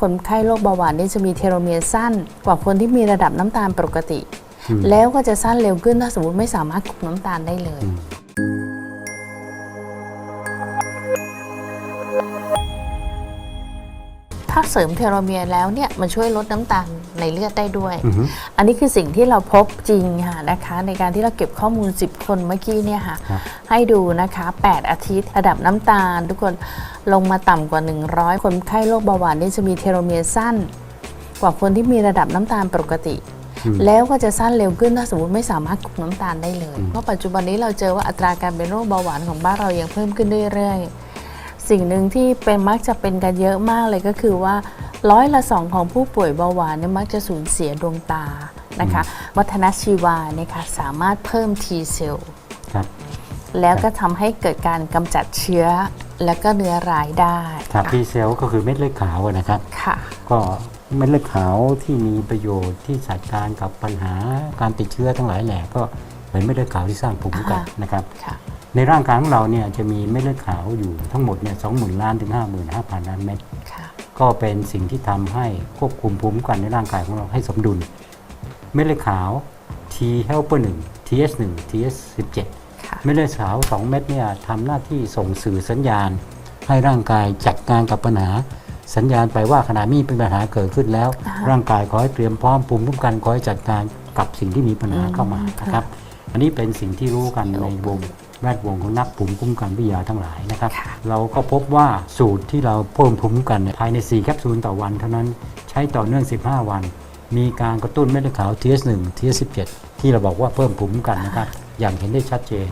คนไข้โรคเบาหวานนี่จะมีเทโลเมียร์สั้นกว่าคนที่มีระดับน้ำตาลปกติอืมแล้วก็จะสั้นเร็วขึ้นถ้าสมมติไม่สามารถคุมน้ำตาลได้เลย ถ้าเสริมเทโลเมียร์แล้วเนี่ยมันช่วยลดน้ำตาลในเลือดได้ด้วยอือฮึอันนี้คือสิ่งที่เราพบจริงค่ะนะคะ ในการที่เราเก็บข้อมูล 10 คนเมื่อกี้เนี่ยค่ะครับให้ดูนะคะ 8 อาทิตย์ ระดับน้ำตาล ทุกคนลงมาต่ำกว่า 100 คนไข้โรคเบาหวานนี่จะมีเทโลเมียร์สั้น กว่าคนที่มีระดับน้ำตาลปกติอืมแล้วก็จะสั้นเร็วขึ้นถ้าสมมติไม่สามารถคุมน้ำตาลได้เลยอืมเพราะปัจจุบันนี้เราเจอว่าอัตราการเป็นโรคเบาหวานของบ้านเรายังเพิ่มขึ้นเรื่อยๆ สิ่งหนึ่งที่เป็นมักจะเป็นกันเยอะมากเลยก็คือว่าร้อยละสองของผู้ป่วยเบาหวานเนี่ยมักจะสูญเสียดวงตานะคะวัฒนชีวาเนี่ยค่ะสามารถเพิ่ม T เซลล์ครับแล้วก็ทำให้เกิดการกำจัดเชื้อและก็เนื้อร้ายได้ครับค่ะทีเซลก็คือเม็ดเลือดขาวอะนะครับค่ะก็เม็ดเลือดขาวที่มีประโยชน์ที่จัดการกับปัญหาการติดเชื้อทั้งหลายแหล่ก็เป็นเม็ดเลือดขาวที่สร้างภูมิคุ้มกันอ่าฮะนะครับค่ะ ในร่างกายของเราเนี่ยจะมีเม็ดเลือดขาวอยู่ทั้งหมดเนี่ยสองหมื่นล้านถึงห้าหมื่นห้าพันล้านเม็ดค่ะก็เป็นสิ่งที่ทำให้ควบคุมภูมิคุ้มกันในร่างกายของเราให้สมดุล เม็ดเลือดขาว T helper 1 TS 1 TS 17ค่ะเม็ดเลือดขาว 2 เม็ดเนี่ยทำหน้าที่ส่งสื่อสัญญาณ ให้ร่างกายจัดการกับปัญหา สัญญาณไปว่าขณะนี้เป็นปัญหาเกิดขึ้นแล้วอ่าฮะร่างกายขอให้เตรียมพร้อมภูมิคุ้มกันขอให้จัดการกับสิ่งที่มีปัญหาเข้ามาอืมนะครับ อันนี้เป็นสิ่งที่รู้กันในวง แวดวงของนักภูมิคุ้มกันวิทยาทั้งหลายนะครับค่ะเราก็พบว่าสูตรที่เราเพิ่มภูมิคุ้มกันเนี่ยภายใน 4 แคปซูลต่อวันเท่านั้นใช้ต่อเนื่อง 15 วัน มีการกระตุ้นเม็ดเลือดขาว TS1 TS17 ที่เราบอกว่าเพิ่มภูมิคุ้มกันนะครับ อย่างเห็นได้ชัดเจน